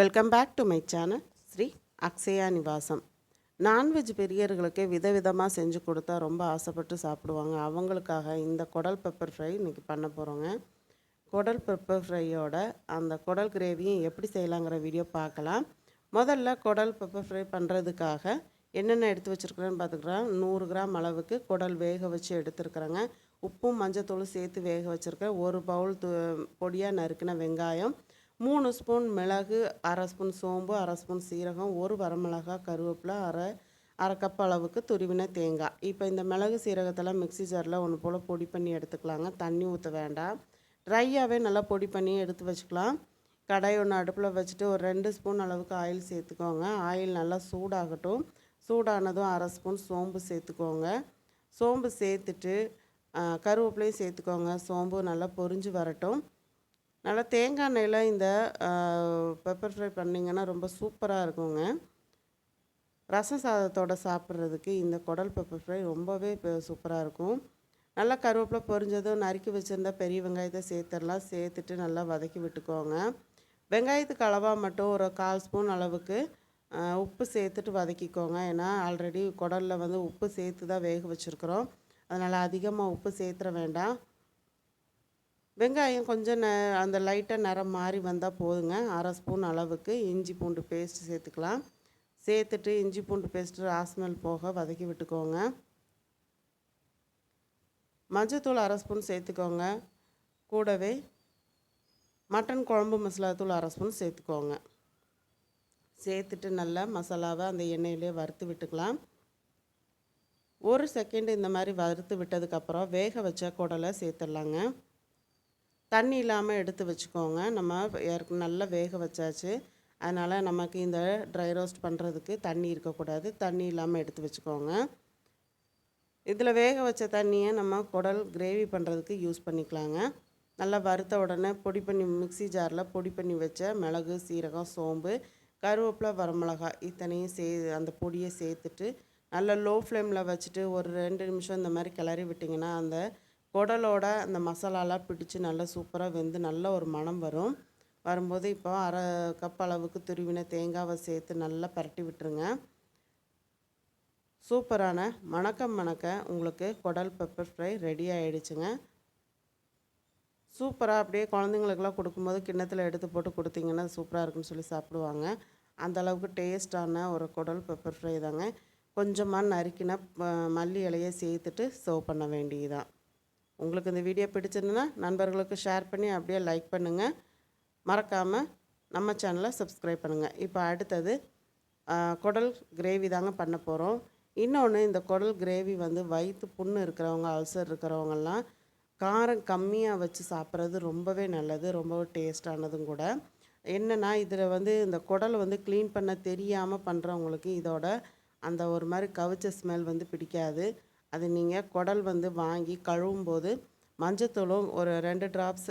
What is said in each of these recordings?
Welcome back to my channel Sri Akshaya Nivasam non veg பிரியர்களுக்கு விதவிதமாக செஞ்சு கொடுத்தா ரொம்ப ஆசைப்பட்டு சாப்பிடுவாங்க. அவங்களுக்காக இந்த குடல் பெப்பர் ஃப்ரை இன்றைக்கி பண்ண போகிறோங்க குடல் பெப்பர் ஃப்ரையோட அந்த குடல் கிரேவியும் எப்படி செய்யலாங்கிற வீடியோ பார்க்கலாம். முதல்ல குடல் பெப்பர் ஃப்ரை பண்ணுறதுக்காக என்னென்ன எடுத்து வச்சுருக்குறேன்னு பார்த்துக்கிறேன் நூறு கிராம் அளவுக்கு குடல் வேக வச்சு எடுத்துருக்குறேங்க. உப்பும் மஞ்சத்தூளும் சேர்த்து வேக வச்சுருக்கேன். ஒரு பவுல் து பொடியாக நறுக்கின வெங்காயம் மூணு ஸ்பூன் மிளகு அரை ஸ்பூன் சோம்பு அரை ஸ்பூன் சீரகம் ஒரு வரமிளகா கருவேப்பிலை அரை அரை கப் அளவுக்கு துருவின தேங்காய். இப்போ இந்த மிளகு சீரகத்தெல்லாம் மிக்ஸி ஜாரில் ஒன்று போல் பொடி பண்ணி எடுத்துக்கலாங்க. தண்ணி ஊற்ற வேண்டாம். ட்ரையாகவே நல்லா பொடி பண்ணி எடுத்து வச்சுக்கலாம். கடாய் ஒன்று அடுப்பில் வச்சுட்டு ஒரு ரெண்டு ஸ்பூன் அளவுக்கு ஆயில் சேர்த்துக்கோங்க. ஆயில் நல்லா சூடாகட்டும். சூடானதும் அரை ஸ்பூன் சோம்பு சேர்த்துக்கோங்க. சோம்பு சேர்த்துட்டு கருவேப்பிலையும் சேர்த்துக்கோங்க. சோம்பு நல்லா பொரிஞ்சு வரட்டும். நல்லா தேங்காய் எண்ணெயில் இந்த பெப்பர் ஃப்ரை பண்ணிங்கன்னா ரொம்ப சூப்பராக இருக்குங்க. ரசம் சாதத்தோட சாப்பிட்றதுக்கு இந்த குடல் பெப்பர் ஃப்ரை ரொம்பவே சூப்பராக இருக்கும். நல்லா கருவேப்பிலை பொரிஞ்சதும் நறுக்கி வச்சுருந்தா பெரிய வெங்காயத்தை சேர்த்துடலாம். சேர்த்துட்டு நல்லா வதக்கி விட்டுக்கோங்க. வெங்காயத்துக்கு அளவாக மட்டும் ஒரு கால் ஸ்பூன் அளவுக்கு உப்பு சேர்த்துட்டு வதக்கிக்கோங்க. ஏன்னா ஆல்ரெடி குடலில் வந்து உப்பு சேர்த்து தான் வேக வச்சுருக்குறோம். அதனால் அதிகமாக உப்பு சேர்த்துற வேண்டாம். வெங்காயம் கொஞ்சம் ந அந்த லைட்டாக நிறம் மாறி வந்தால் போதுங்க. அரை ஸ்பூன் அளவுக்கு இஞ்சி பூண்டு பேஸ்ட்டு சேர்த்துக்கலாம். சேர்த்துட்டு இஞ்சி பூண்டு பேஸ்ட்டு ராஸ்மெல் போக வதக்கி விட்டுக்கோங்க. மஞ்சத்தூள் அரை ஸ்பூன் சேர்த்துக்கோங்க. கூடவே மட்டன் குழம்பு மசாலாத்தூள் அரை ஸ்பூன் சேர்த்துக்கோங்க. சேர்த்துட்டு நல்லா மசாலாவை அந்த எண்ணெயிலே வறுத்து விட்டுக்கலாம். ஒரு செகண்ட் இந்த மாதிரி வறுத்து விட்டதுக்கப்புறம் வேக வச்ச குடலை சேர்த்துடலாங்க. தண்ணி இல்லாமல் எடுத்து வச்சுக்கோங்க. நம்ம ஏற்க நல்லா வேக வச்சாச்சு. அதனால் நமக்கு இந்த ட்ரை ரோஸ்ட் பண்ணுறதுக்கு தண்ணி இருக்கக்கூடாது. தண்ணி இல்லாமல் எடுத்து வச்சுக்கோங்க. இதில் வேக வச்ச தண்ணியை நம்ம குடல் கிரேவி பண்ணுறதுக்கு யூஸ் பண்ணிக்கலாங்க. நல்லா வறுத்த உடனே பொடி பண்ணி மிக்ஸி ஜாரில் பொடி பண்ணி வச்ச மிளகு சீரகம் சோம்பு கருவேப்பிலை வரமிளகாய் இத்தனையும் சே அந்த பொடியை சேர்த்துட்டு நல்லா லோ ஃப்ளேமில் வச்சுட்டு ஒரு ரெண்டு நிமிஷம் இந்த மாதிரி கிளறி விட்டிங்கன்னா அந்த குடலோட அந்த மசாலாலாம் பிடிச்சு நல்லா சூப்பராக வெந்து நல்ல ஒரு மணம் வரும். வரும்போது இப்போ அரை கப் அளவுக்கு துருவின தேங்காவை சேர்த்து நல்லா பரட்டி விட்டுருங்க. சூப்பரான மணக்க மணக்க உங்களுக்கு குடல் பெப்பர் ஃப்ரை ரெடி ஆகிடுச்சுங்க சூப்பராக அப்படியே குழந்தைங்களுக்கெல்லாம் கொடுக்கும்போது கிண்ணத்தில் எடுத்து போட்டு கொடுத்தீங்கன்னா சூப்பராக இருக்குன்னு சொல்லி சாப்பிடுவாங்க. அந்த அளவுக்கு டேஸ்டான ஒரு குடல் பெப்பர் ஃப்ரை தாங்க. கொஞ்சமாக நறுக்கின மல்லி இலையை சேர்த்துட்டு சர்வ் பண்ண வேண்டியதுதான். உங்களுக்கு இந்த வீடியோ பிடிச்சிருந்ததுன்னா நண்பர்களுக்கு ஷேர் பண்ணி அப்படியே லைக் பண்ணுங்கள் மறக்காமல் நம்ம சேனலை சப்ஸ்கிரைப் பண்ணுங்கள் இப்போ அடுத்தது குடல் கிரேவி தாங்க பண்ண போகிறோம் இன்னொன்று இந்த குடல் கிரேவி வந்து வயிற்று புண்ணு இருக்கிறவங்க அல்சர் இருக்கிறவங்கெல்லாம் காரம் கம்மியாக வச்சு சாப்பிட்றது ரொம்பவே நல்லது ரொம்பவே டேஸ்டானதும் கூட. என்னென்னா இதில் வந்து இந்த குடல் வந்து க்ளீன் பண்ண தெரியாமல் பண்ணுறவங்களுக்கு இதோட அந்த ஒரு மாதிரி கவிச்ச ஸ்மெல் வந்து பிடிக்காது. அது நீங்கள் குடல் வந்து வாங்கி கழுவும் போது மஞ்சத்தூளும் ஒரு ரெண்டு ட்ராப்ஸ்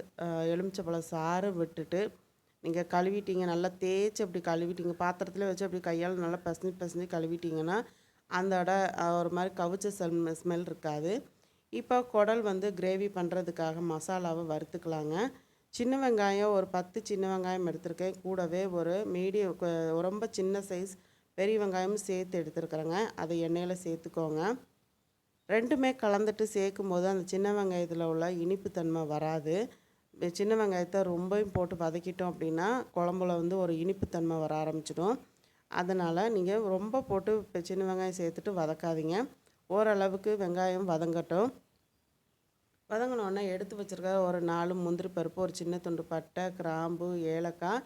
எலுமிச்சப்பழம் சாறு விட்டுட்டு நீங்கள் கழுவிட்டீங்க நல்லா தேய்ச்சி அப்படி கழுவிட்டீங்க பாத்திரத்தில் வச்சு அப்படி கையால் நல்லா பசஞ்சு பசஞ்சு கழுவிட்டீங்கன்னா அதோட இடம் ஒரு மாதிரி கவிச்ச ஸ்மெல் ஸ்மெல் இருக்காது. இப்போ குடல் வந்து கிரேவி பண்ணுறதுக்காக மசாலாவை வறுத்துக்கலாங்க. சின்ன வெங்காயம் ஒரு பத்து சின்ன வெங்காயம் எடுத்திருக்கேன். கூடவே ஒரு மீடியம் ரொம்ப சின்ன சைஸ் பெரிய வெங்காயமும் சேர்த்து எடுத்துருக்குறேங்க. அதை எண்ணெயில் சேர்த்துக்கோங்க. ரெண்டுமே கலந்துட்டு சேர்க்கும் போது அந்த சின்ன வெங்காயத்தில் உள்ள இனிப்புத்தன்மை வராது. சின்ன வெங்காயத்தை ரொம்பவும் போட்டு வதக்கிட்டோம் அப்படின்னா குழம்புல வந்து ஒரு இனிப்புத்தன்மை வர ஆரம்பிச்சிடும். அதனால் நீங்கள் ரொம்ப போட்டு இப்போ சின்ன வெங்காயம் சேர்த்துட்டு வதக்காதீங்க. ஓரளவுக்கு வெங்காயம் வதங்கட்டும். வதங்கினோடனே எடுத்து வச்சுருக்க ஒரு நாலு முந்திரி பருப்பு ஒரு சின்ன துண்டு பட்டை கிராம்பு ஏலக்காய்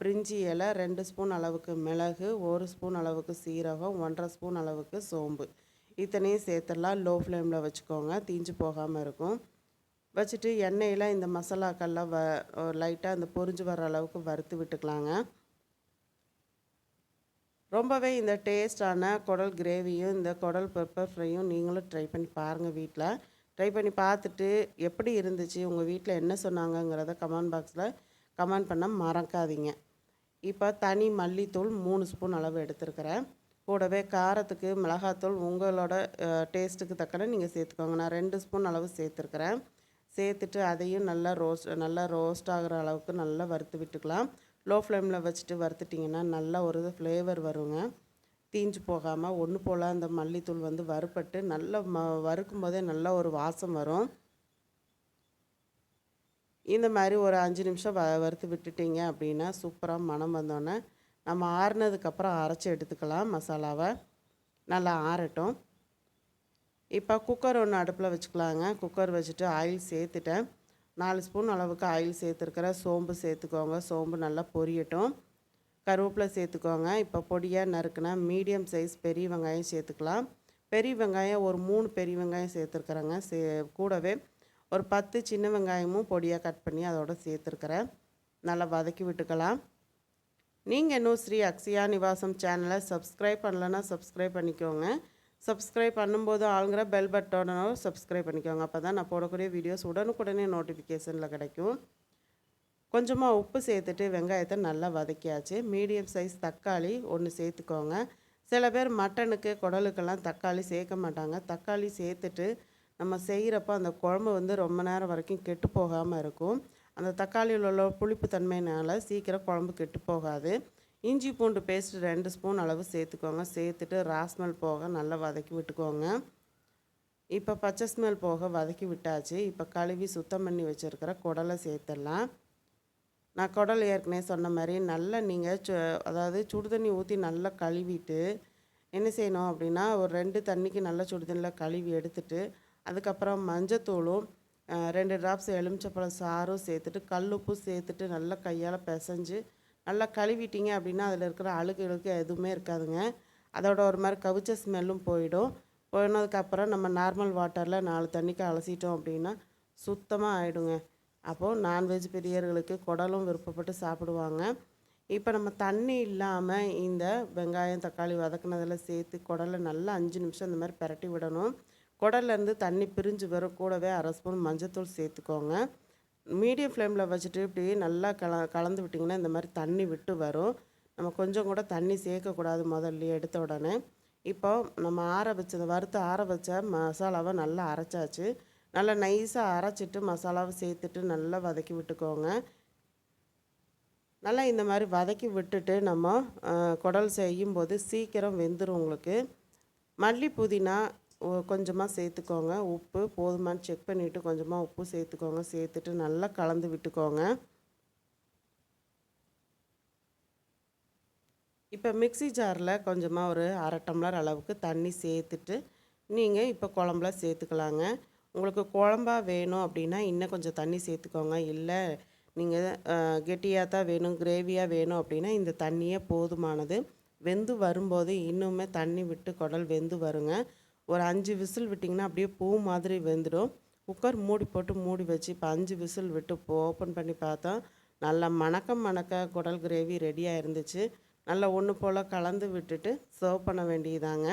பிரிஞ்சி இலை ரெண்டு ஸ்பூன் அளவுக்கு மிளகு ஒரு ஸ்பூன் அளவுக்கு சீரகம் ஒன்றரை ஸ்பூன் அளவுக்கு சோம்பு. இத்தனையும் சேர்த்துடலாம். லோ ஃப்ளேமில் வச்சுக்கோங்க. தீஞ்சு போகாமல் இருக்கும். வச்சுட்டு எண்ணெயில் இந்த மசாலாக்கள்லாம் வ லைட்டாக அந்த பொரிஞ்சு வர அளவுக்கு வறுத்து விட்டுக்கலாங்க. ரொம்பவே இந்த டேஸ்டான குடல் கிரேவியும் இந்த குடல் பெப்பர் ஃப்ரையும் நீங்களும் ட்ரை பண்ணி பாருங்கள் வீட்டில் ட்ரை பண்ணி பார்த்துட்டு எப்படி இருந்துச்சு உங்கள் வீட்டில் என்ன சொன்னாங்கங்கிறத கமெண்ட் பாக்ஸில் கமெண்ட் பண்ண மறக்காதீங்க. இப்போ தனி மல்லித்தூள் மூணு ஸ்பூன் அளவு எடுத்துருக்கிறேன். கூடவே காரத்துக்கு மிளகாத்தூள் உங்களோட டேஸ்ட்டுக்கு தக்கன நீங்கள் சேர்த்துக்கோங்க. நான் ரெண்டு ஸ்பூன் அளவு சேர்த்துருக்குறேன். சேர்த்துட்டு அதையும் நல்லா ரோஸ்ட் நல்லா ரோஸ்ட் ஆகிற அளவுக்கு நல்லா வறுத்து விட்டுக்கலாம். லோ ஃப்ளேமில் வச்சுட்டு வறுத்துட்டிங்கன்னா நல்லா ஒரு ஃப்ளேவர் வருங்க. தீஞ்சு போகாமல் ஒன்று போல் அந்த மல்லித்தூள் வந்து வறுப்பட்டு நல்லா ம வறுக்கும் போதே நல்லா ஒரு வாசம் வரும். இந்த மாதிரி ஒரு அஞ்சு நிமிஷம் வ வறுத்து விட்டுட்டிங்க அப்படின்னா சூப்பராக மணம் வந்தோடனே நம்ம ஆறுனதுக்கப்புறம் அரைச்சி எடுத்துக்கலாம் மசாலாவை. நல்லா ஆறட்டும். இப்போ குக்கர் ஒன்று அடுப்பில் வச்சுக்கலாங்க. குக்கர் வச்சுட்டு ஆயில் சேர்த்துட்டேன். நாலு ஸ்பூன் அளவுக்கு ஆயில் சேர்த்துருக்கிற சோம்பு சேர்த்துக்கோங்க. சோம்பு நல்லா பொரியட்டும். கருவேப்பிலை சேர்த்துக்கோங்க. இப்போ பொடியாக நறுக்குனா மீடியம் சைஸ் பெரிய வெங்காயம் சேர்த்துக்கலாம். பெரிய வெங்காயம் ஒரு மூணு பெரிய வெங்காயம் சேர்த்துருக்குறேங்க. சே கூடவே ஒரு பத்து சின்ன வெங்காயமும் பொடியாக கட் பண்ணி அதோட சேர்த்துருக்குறேன். நல்லா வதக்கி விட்டுக்கலாம். நீங்கள் இன்னும் ஸ்ரீ அக்ஷயா நிவாசம் சேனலை சப்ஸ்கிரைப் பண்ணலன்னா சப்ஸ்கிரைப் பண்ணிக்கோங்க. சப்ஸ்கிரைப் பண்ணும்போது ஆளுங்கிற பெல் பட்டனோ சப்ஸ்கிரைப் பண்ணிக்கோங்க. அப்போ தான் நான் போடக்கூடிய வீடியோஸ் உடனுக்குடனே நோட்டிஃபிகேஷனில் கிடைக்கும். கொஞ்சமாக உப்பு சேர்த்துட்டு வெங்காயத்தை நல்லா வதக்கியாச்சு. மீடியம் சைஸ் தக்காளி ஒன்று சேர்த்துக்கோங்க. சில பேர் மட்டனுக்கு குடலுக்கெல்லாம் தக்காளி சேர்க்க மாட்டாங்க. தக்காளி சேர்த்துட்டு நம்ம செய்கிறப்ப அந்த குழம்பு வந்து ரொம்ப நேரம் வரைக்கும் கெட்டு போகாமல் இருக்கும். அந்த தக்காளியில் உள்ள புளிப்பு தன்மையினால் சீக்கிரம் குழம்பு கெட்டு போகாது. இஞ்சி பூண்டு பேஸ்ட் ரெண்டு ஸ்பூன் அளவு சேர்த்துக்கோங்க. சேர்த்துட்டு ராஸ்மெல் போக நல்லா வதக்கி விட்டுக்கோங்க. இப்போ பச்சை ஸ்மெல் போக வதக்கி விட்டாச்சு. இப்போ கழுவி சுத்தம் பண்ணி வச்சுருக்கிற குடலை சேர்த்துடலாம். நான் குடல் ஏற்கனவே சொன்ன மாதிரி நல்லா நீங்கள் சு அதாவது சுடுதண்ணி ஊற்றி நல்லா கழுவிட்டு என்ன செய்யணும் அப்படின்னா ஒரு ரெண்டு தண்ணிக்கு நல்லா சுடுதண்ணியில் கழுவி எடுத்துட்டு அதுக்கப்புறம் மஞ்சத்தூளும் ரெண்டு ட்ராப்ஸ் எலுமிச்சப்பழம் சாரும் சேர்த்துட்டு கல் உப்பு சேர்த்துட்டு நல்லா கையால் பிசைஞ்சு நல்லா கழுவிட்டீங்க அப்படின்னா அதில் இருக்கிற அழுக்கு இழுக்கு எதுவுமே இருக்காதுங்க. அதோட ஒரு மாதிரி கவிச்ச ஸ்மெல்லும் போயிடும். போயினதுக்கப்புறம் நம்ம நார்மல் வாட்டரில் நாலு தண்ணிக்கு அலசிட்டோம் அப்படின்னா சுத்தமாக ஆகிடுங்க அப்போது நான்வெஜ் பிரியர்களுக்கு குடலும் விருப்பப்பட்டு சாப்பிடுவாங்க. இப்போ நம்ம தண்ணி இல்லாமல் இந்த வெங்காயம் தக்காளி வதக்குனதெல்லாம் சேர்த்து குடலை நல்லா அஞ்சு நிமிஷம் இந்த மாதிரி பரட்டி விடணும். குடல்லேருந்து தண்ணி பிரிஞ்சு வரும். கூடவே அரை ஸ்பூன் மஞ்சத்தூள் சேர்த்துக்கோங்க. மீடியம் ஃப்ளேமில் வச்சுட்டு இப்படி நல்லா கல கலந்து விட்டிங்கன்னா இந்த மாதிரி தண்ணி விட்டு வரும். நம்ம கொஞ்சம் கூட தண்ணி சேர்க்கக்கூடாது முதல்ல எடுத்த உடனே. இப்போ நம்ம ஆற வச்சதை வறுத்து ஆற வச்ச மசாலாவை நல்லா அரைச்சாச்சு. நல்லா நைஸாக அரைச்சிட்டு மசாலாவை சேர்த்துட்டு நல்லா வதக்கி விட்டுக்கோங்க. நல்லா இந்த மாதிரி வதக்கி விட்டுட்டு நம்ம குடல் செய்யும்போது சீக்கிரம் வெந்துடும் உங்களுக்கு. மல்லி புதினா கொஞ்சமாக சேர்த்துக்கோங்க. உப்பு போதுமானு செக் பண்ணிவிட்டு கொஞ்சமாக உப்பு சேர்த்துக்கோங்க. சேர்த்துட்டு நல்லா கலந்து விட்டுக்கோங்க. இப்போ மிக்சி ஜாரில் கொஞ்சமாக ஒரு அரை டம்ளர் அளவுக்கு தண்ணி சேர்த்துட்டு நீங்கள் இப்போ குழம்புல சேர்த்துக்கலாங்க. உங்களுக்கு குழம்பா வேணும் அப்படின்னா இன்னும் கொஞ்சம் தண்ணி சேர்த்துக்கோங்க. இல்லை நீங்கள் கெட்டியாக தான் வேணும் கிரேவியாக வேணும் அப்படின்னா இந்த தண்ணியே போதுமானது. வெந்து வரும்போது இன்னுமே தண்ணி விட்டு குடல் வெந்து வருங்க. ஒரு அஞ்சு விசில் விட்டிங்கன்னா அப்படியே பூ மாதிரி வெந்துடும். குக்கர் மூடி போட்டு மூடி வச்சு இப்போ அஞ்சு விசில் விட்டு ஓப்பன் பண்ணி பார்த்தோம் நல்லா மணக்க மணக்க குடல் கிரேவி ரெடியாக இருந்துச்சு. நல்லா ஒன்று போல் கலந்து விட்டுட்டு சர்வ் பண்ண வேண்டியதாங்க.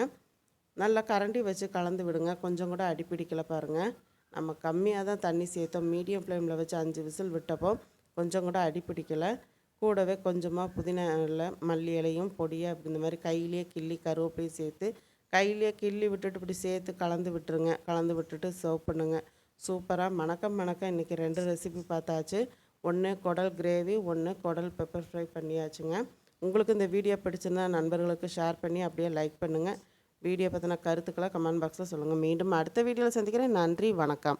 நல்லா கரண்டி வச்சு கலந்து விடுங்க. கொஞ்சம் கூட அடிப்பிடிக்கல பாருங்கள் நம்ம கம்மியாக தான் தண்ணி சேர்த்தோம். மீடியம் ஃப்ளேமில் வச்சு அஞ்சு விசில் விட்டப்போ கொஞ்சம் கூட அடிப்பிடிக்கலை கூடவே கொஞ்சமாக புதினா மல்லி இலையும் பொடியாக இந்த மாதிரி கையிலேயே கிள்ளி கருவேப்பிலையும் சேர்த்து கையிலேயே கிள்ளி விட்டுட்டு இப்படி சேர்த்து கலந்து விட்டுருங்க. கலந்து விட்டுட்டு சர்வ் பண்ணுங்கள் சூப்பராக மணக்கம் மணக்கம். இன்றைக்கி ரெண்டு ரெசிபி பார்த்தாச்சு. ஒன்று குடல் கிரேவி ஒன்று குடல் பெப்பர் ஃப்ரை பண்ணியாச்சுங்க. உங்களுக்கு இந்த வீடியோ பிடிச்சிருந்தா நண்பர்களுக்கு ஷேர் பண்ணி அப்படியே லைக் பண்ணுங்கள் வீடியோ பற்றின கருத்துக்களை கமெண்ட் பாக்ஸில் சொல்லுங்கள் மீண்டும் அடுத்த வீடியோவில் சந்திக்கிறேன். நன்றி வணக்கம்.